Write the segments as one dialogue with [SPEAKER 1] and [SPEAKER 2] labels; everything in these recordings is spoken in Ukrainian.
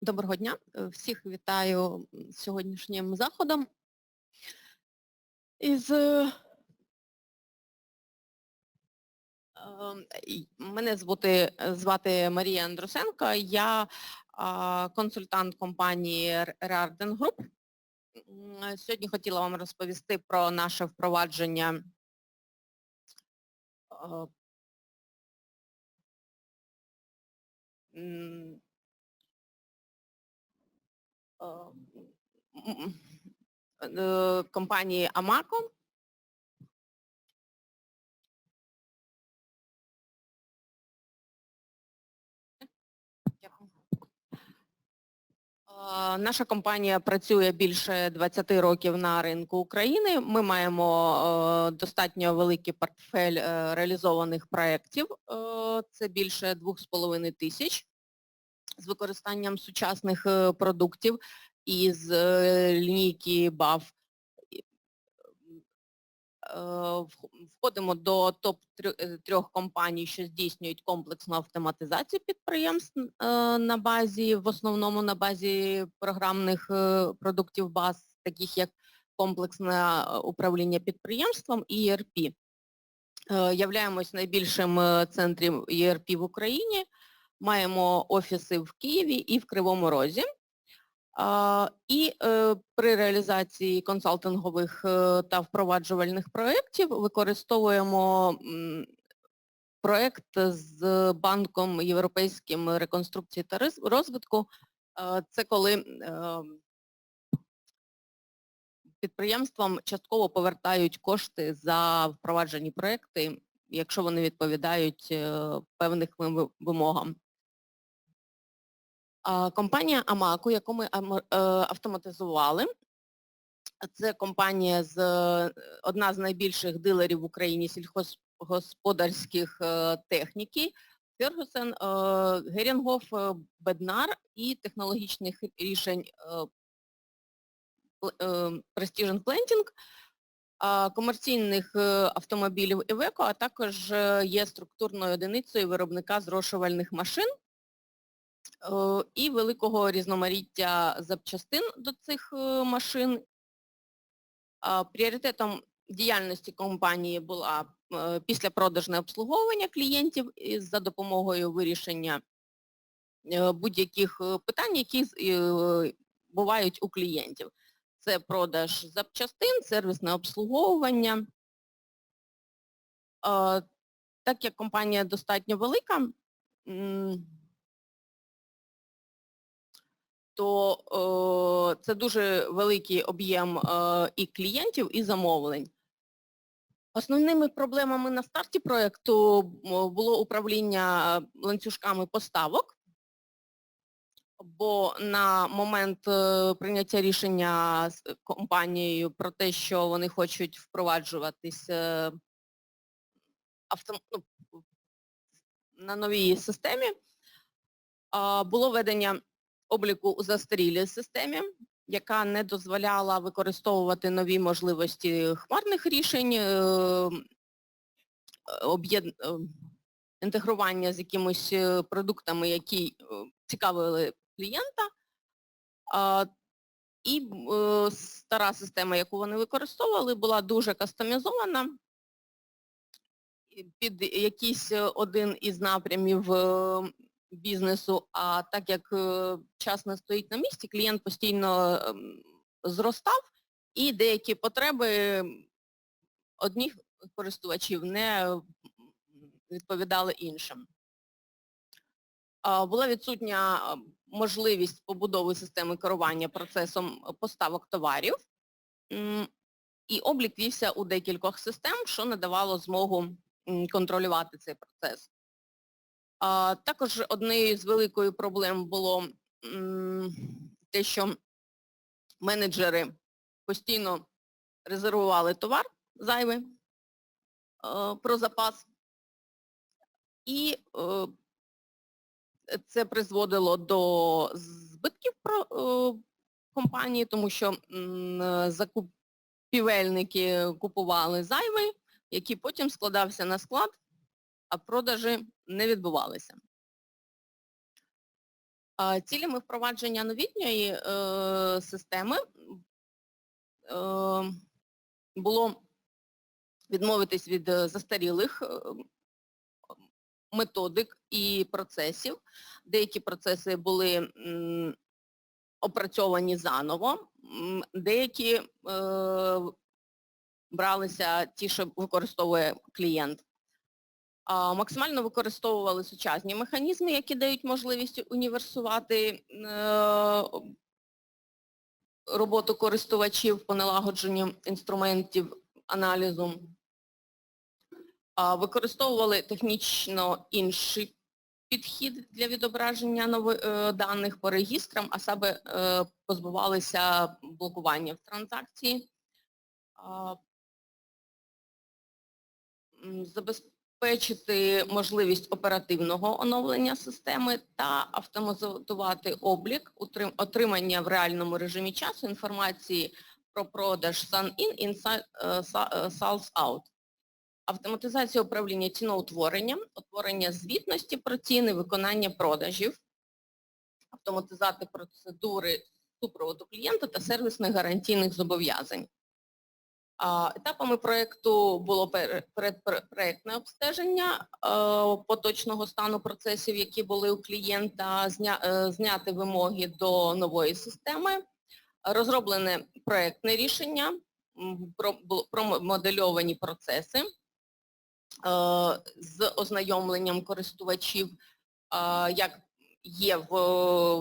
[SPEAKER 1] Доброго дня. Е, Всіх вітаю сьогоднішнім заходом. Із е, ем, мене звати, звати Марія Андрусенко, я консультант компанії Rearden Group. Сьогодні хотіла вам розповісти про наше впровадження компанії Амако. Е, Наша компанія працює більше 20 років на ринку України. Ми маємо е, достатньо великий портфель е, реалізованих проєктів. Це більше 2,5 тисяч з використанням сучасних е, продуктів із е, лінійки BAF. Е, Входимо до топ-трьох компаній, що здійснюють комплексну автоматизацію підприємств на базі, в основному на базі програмних продуктів баз, таких як комплексне управління підприємством і ERP. Являємось найбільшим центром ERP в Україні. Маємо офіси в Києві і в Кривому Розі. І е, при реалізації консалтингових е, та впроваджувальних проєктів використовуємо проєкт з Банком Європейським реконструкції та розвитку. Це коли е, підприємствам частково повертають кошти за впроваджені проєкти, якщо вони відповідають певних вимогам. Компанія Амаку, яку ми е, автоматизували, це компанія з е, одна з найбільших дилерів в Україні сільхозгосподарських е, техніки. Фергюсен, Герінгоф, е, Беднар і технологічних рішень Precision Planting, комерційних автомобілів Iveco, а також є структурною одиницею виробника зрошувальних машин і великого різноманіття запчастин до цих е, машин. Пріоритетом діяльності компанії була е, післяпродажне обслуговування клієнтів за допомогою вирішення е, будь-яких е, питань, які е, бувають у клієнтів. Це продаж запчастин, сервісне обслуговування. Е, Так як компанія достатньо велика, то е, це дуже великий об'єм е, і клієнтів, і замовлень. Основними проблемами на старті проєкту було управління ланцюжками поставок, бо на момент е, прийняття рішення з компанією про те, що вони хочуть впроваджуватись е, авто, ну, на новій системі, було ведення обліку у застарілій системі, яка не дозволяла використовувати нові можливості хмарних рішень, е, е, інтегрування з якимось е, продуктами, які цікавили клієнта. І стара система, яку вони використовували, була дуже кастомізована під якийсь один із напрямів бізнесу, а так як е, час не стоїть на місці, клієнт постійно ем, зростав і деякі потреби одних користувачів не відповідали іншим. Була відсутня можливість побудови системи керування процесом поставок товарів, і облік вівся у декількох систем, що не давало змогу контролювати цей процес. А, Також однією з великої проблем було те, що менеджери постійно резервували товар зайвий е, про запас. І е, це призводило до збитків про, е, компанії, тому що закупівельники купували зайвий, який потім складався на склад, а продажі не відбувалися. Цілями впровадження новітньої е, системи е, було відмовитись від застарілих е, методик і процесів. Деякі процеси були опрацьовані заново, деякі бралися ті, що використовує клієнт. Максимально використовували сучасні механізми, які дають можливість універсувати е, роботу користувачів по налагодженню інструментів аналізу. Використовували технічно інший підхід для відображення е, даних по регістрам, а саме е, позбувалися блокування в транзакції. М, Забезпечити можливість оперативного оновлення системи та автоматизувати облік, отримання в реальному режимі часу інформації про продаж Sun-in і е, е, Sales Out. Автоматизація управління ціноутворенням, утворення звітності про ціни, виконання продажів, автоматизати процедури супроводу клієнта та сервісних гарантійних зобов'язань. Етапами проєкту було пере- передпроектне обстеження е, поточного стану процесів, які були у клієнта, е, зняти вимоги до нової системи, розроблене проєктне рішення, промодельовані процеси е, з ознайомленням користувачів, як є в,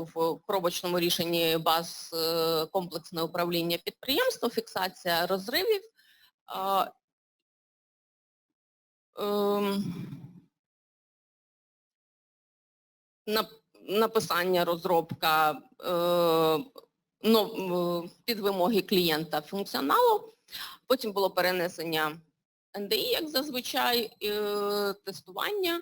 [SPEAKER 1] в пробочному рішенні баз е, комплексне управління підприємства, фіксація розривів. ем, Написання, розробка е, е, під вимоги клієнта функціоналу. Потім було перенесення НДІ, як зазвичай, тестування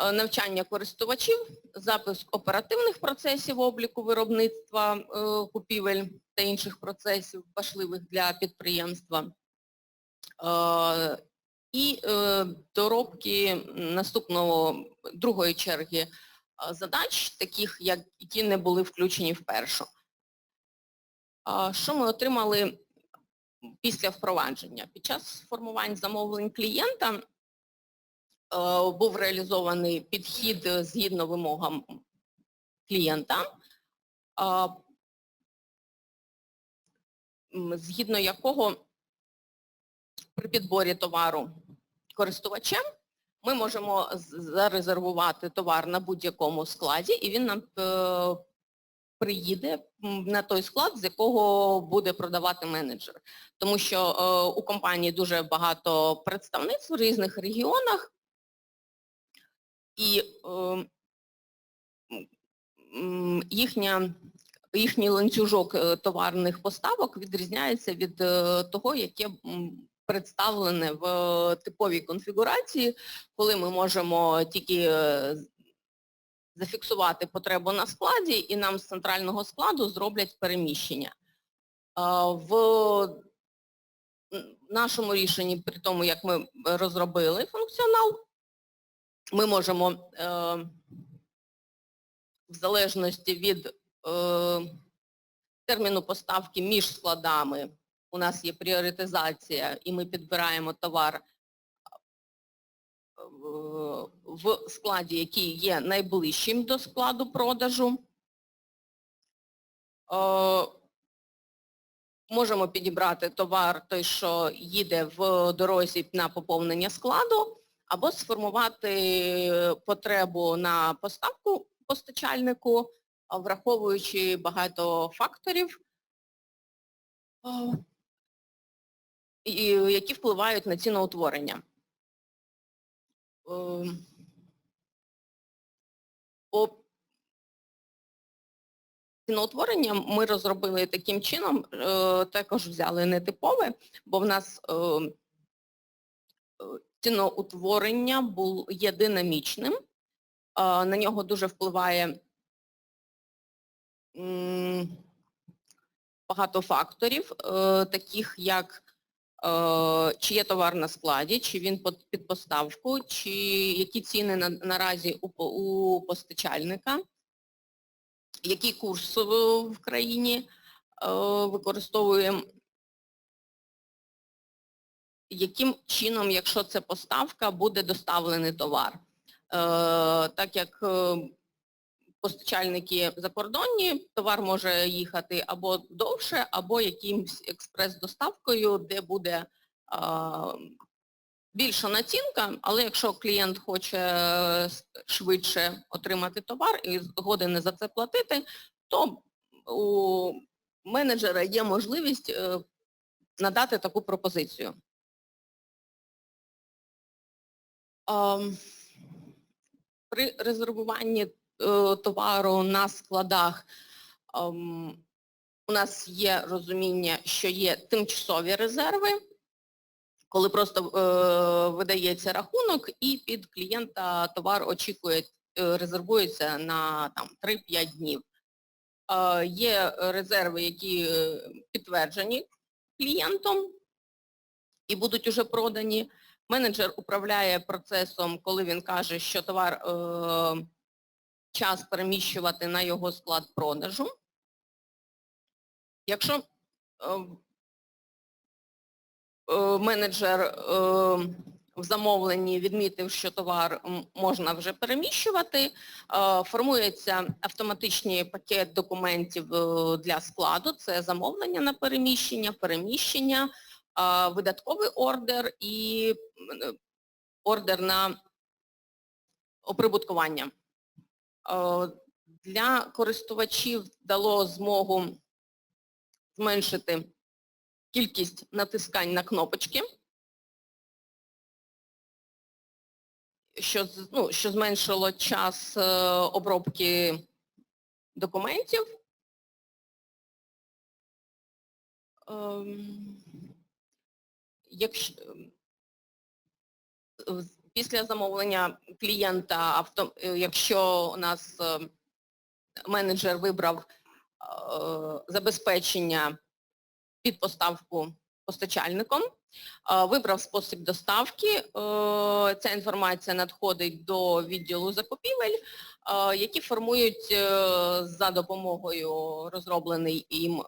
[SPEAKER 1] навчання користувачів, запуск оперативних процесів обліку виробництва, е, купівель та інших процесів важливих для підприємства. Е, І е, доробки наступного другої черги е, задач, таких, які не були включені в першу. Що ми отримали після впровадження? Під час формувань замовлень клієнта е, був реалізований підхід е, згідно вимогам клієнта, згідно якого при підборі товару користувачем ми можемо зарезервувати товар на будь-якому складі і він нам е, приїде на той склад, з якого буде продавати менеджер. Тому що е, у компанії дуже багато представництв в різних регіонах, і е, їхня, їхній ланцюжок е, товарних поставок відрізняється від е, того, яке представлене в е, типовій конфігурації, коли ми можемо тільки е, зафіксувати потребу на складі і нам з центрального складу зроблять переміщення. В нашому рішенні, при тому, як ми розробили функціонал, ми можемо е, в залежності від е, терміну поставки між складами, у нас є пріоритизація і ми підбираємо товар е, в складі, який є найближчим до складу продажу. Е, Можемо підібрати товар, той, що їде в дорозі на поповнення складу, або сформувати потребу на поставку постачальнику, враховуючи багато факторів, які впливають на ціноутворення. Ем, По ціноутворення ми розробили таким чином, е, також взяли нетипове, бо в нас е, е, ціноутворення є динамічним, на нього дуже впливає багато факторів, е, таких як е, чи є товар на складі, чи він під- поставку, чи які ціни на, наразі у, постачальника, який курс в країні е, використовуємо, яким чином, якщо це поставка, буде доставлений товар. Е, Так як е, постачальники закордонні, товар може їхати або довше, або якимсь експрес-доставкою, де буде а, більша націнка, але якщо клієнт хоче е, швидше отримати товар і згоден за це платити, то у менеджера є можливість е, надати таку пропозицію. При резервуванні е, товару на складах у нас є розуміння, що є тимчасові резерви, коли просто е, видається рахунок і під клієнта товар очікує, е, резервується на 3-5 днів. Є резерви, які підтверджені клієнтом і будуть уже продані. Менеджер управляє процесом, коли він каже, що товар е, час переміщувати на його склад продажу. Якщо е, е, менеджер е, в замовленні відмітив, що товар можна вже переміщувати, е, формується автоматичний пакет документів е, для складу, це замовлення на переміщення, переміщення, видатковий ордер і ордер на оприбуткування. Для користувачів дало змогу зменшити кількість натискань на кнопочки, що, ну, що зменшило час е, обробки документів. Ем, Якщо е, після замовлення клієнта, авто, е, якщо у нас е, менеджер вибрав е, забезпечення під поставку постачальником, вибрав спосіб доставки, е, ця інформація надходить до відділу закупівель, які формують за допомогою розроблений їм е,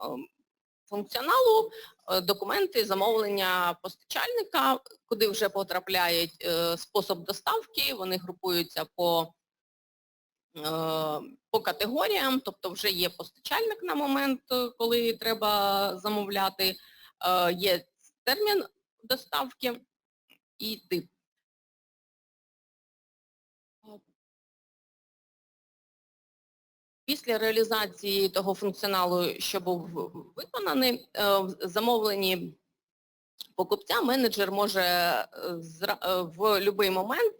[SPEAKER 1] функціоналу е, документи замовлення постачальника, куди вже потрапляє е, спосіб доставки, вони групуються по е, по категоріям, тобто вже є постачальник на момент, коли треба замовляти, є термін доставки і тип. Після реалізації того функціоналу, що був виконаний, е, в замовленні покупця менеджер може е, е, в будь-який момент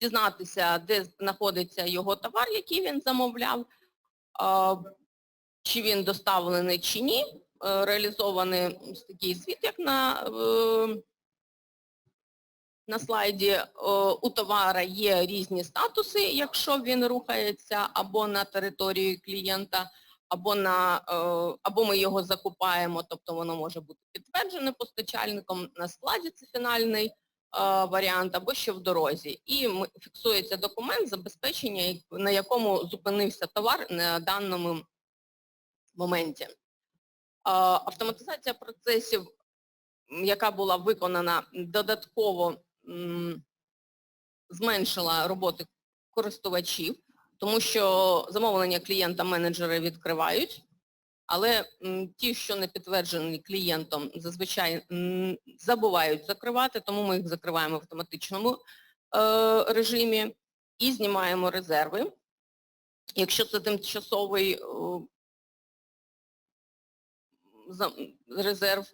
[SPEAKER 1] дізнатися, де знаходиться його товар, який він замовляв, чи він доставлений чи ні. Реалізований такий світ, як на, на слайді. Е, У товара є різні статуси, якщо він рухається або на території клієнта, або на е, або ми його закупаємо, тобто воно може бути підтверджене постачальником на складі, це фінальний е, варіант, або ще в дорозі. І фіксується документ забезпечення, на якому зупинився товар на даному моменті. Автоматизація процесів, яка була виконана, додатково зменшила роботи користувачів, тому що замовлення клієнта менеджери відкривають, але ті, що не підтверджені клієнтом, зазвичай забувають закривати, тому ми їх закриваємо в автоматичному е, режимі і знімаємо резерви. Якщо це тимчасовий е, резерв,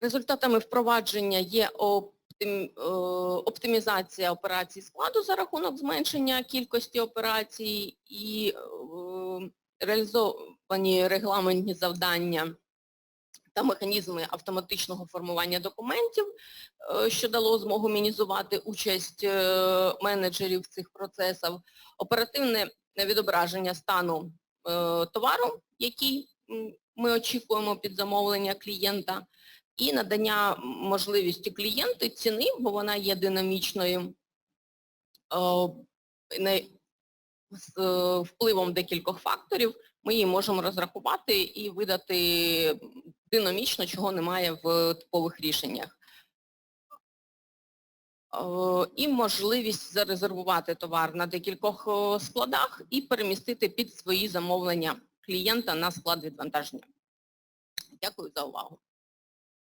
[SPEAKER 1] результатами впровадження є оптимізація операцій складу за рахунок зменшення кількості операцій і е, реалізовані регламентні завдання та механізми автоматичного формування документів, е, що дало змогу мінізувати участь е, менеджерів в цих процесах, оперативне відображення стану е, товару, який ми очікуємо під замовлення клієнта, і надання можливості клієнту ціни, бо вона є динамічною, е, з е, впливом декількох факторів ми її можемо розрахувати і видати динамічно, чого немає в типових рішеннях. Е, І можливість зарезервувати товар на декількох складах і перемістити під свої замовлення клієнта на склад відвантаження. Дякую за увагу.